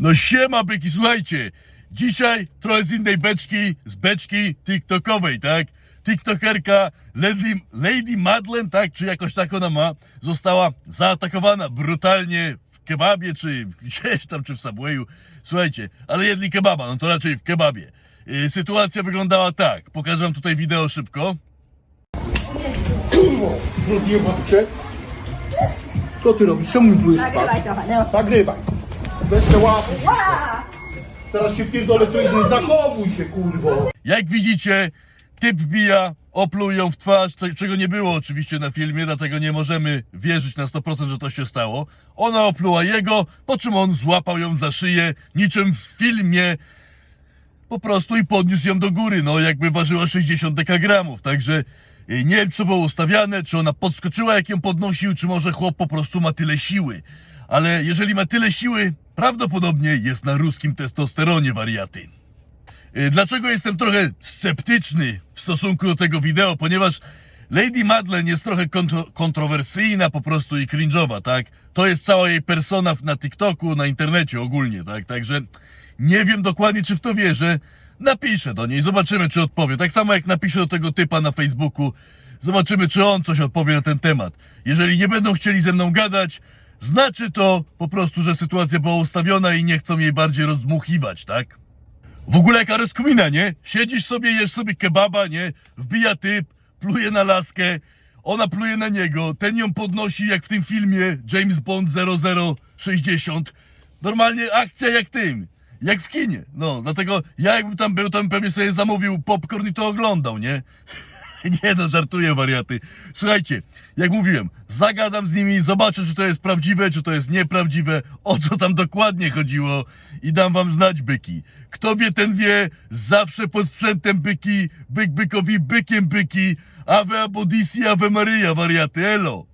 No siema byki, słuchajcie. Dzisiaj trochę z innej beczki, z beczki tiktokowej, tak? Tiktokerka Lady, Lady Madeleine, tak? Czy jakoś tak ona ma, została zaatakowana brutalnie w kebabie, czy gdzieś tam, czy w Subwayu. Słuchajcie, ale jedli kebaba, no to raczej w kebabie. Yy, sytuacja wyglądała tak. Pokażę wam tutaj wideo szybko. Kurwo. Co ty robisz? Czemu mi plujesz w twarz? Nagrywaj trochę, no. Nagrywaj. Weź te łapy. Ła! Teraz się wpierdolę w to i zachowuj się, kurwo. Jak widzicie, typ wbija, oplują w twarz, czego nie było oczywiście na filmie, dlatego nie możemy wierzyć na 100%, że to się stało. Ona opluła jego, po czym on złapał ją za szyję, niczym w filmie, po prostu i podniósł ją do góry, no jakby ważyła 60 dekagramów, także y, nie wiem, co było ustawiane, czy ona podskoczyła, jak ją podnosił, czy może chłop po prostu ma tyle siły. Ale jeżeli ma tyle siły, prawdopodobnie jest na ruskim testosteronie wariaty. Y, Dlaczego jestem trochę sceptyczny w stosunku do tego wideo? Ponieważ Lady Madeleine jest trochę kontro kontrowersyjna po prostu i cringe'owa, tak? To jest cała jej persona na TikToku, na internecie ogólnie, tak? Także nie wiem dokładnie, czy w to wierzę. Napiszę do niej, zobaczymy, czy odpowie. Tak samo jak napiszę do tego typa na Facebooku. Zobaczymy, czy on coś odpowie na ten temat. Jeżeli nie będą chcieli ze mną gadać, znaczy to po prostu, że sytuacja była ustawiona i nie chcą jej bardziej rozdmuchiwać, tak? W ogóle jaka rozkmina, nie? Siedzisz sobie, jesz sobie kebaba, nie? Wbija typ, pluje na laskę, ona pluje na niego, ten ją podnosi jak w tym filmie James Bond 0060. Normalnie akcja jak tym, jak w kinie. No, dlatego ja jakbym tam był, bym pewnie sobie zamówił popcorn i to oglądał, nie? Nie no, żartuję wariaty. Słuchajcie, jak mówiłem, zagadam z nimi, zobaczę, czy to jest prawdziwe, czy to jest nieprawdziwe, o co tam dokładnie chodziło i dam wam znać byki. Kto wie, ten wie, zawsze pod sprzętem byki, byk bykowi bykiem byki, Ave Abodisi, Ave Maria, wariaty, elo.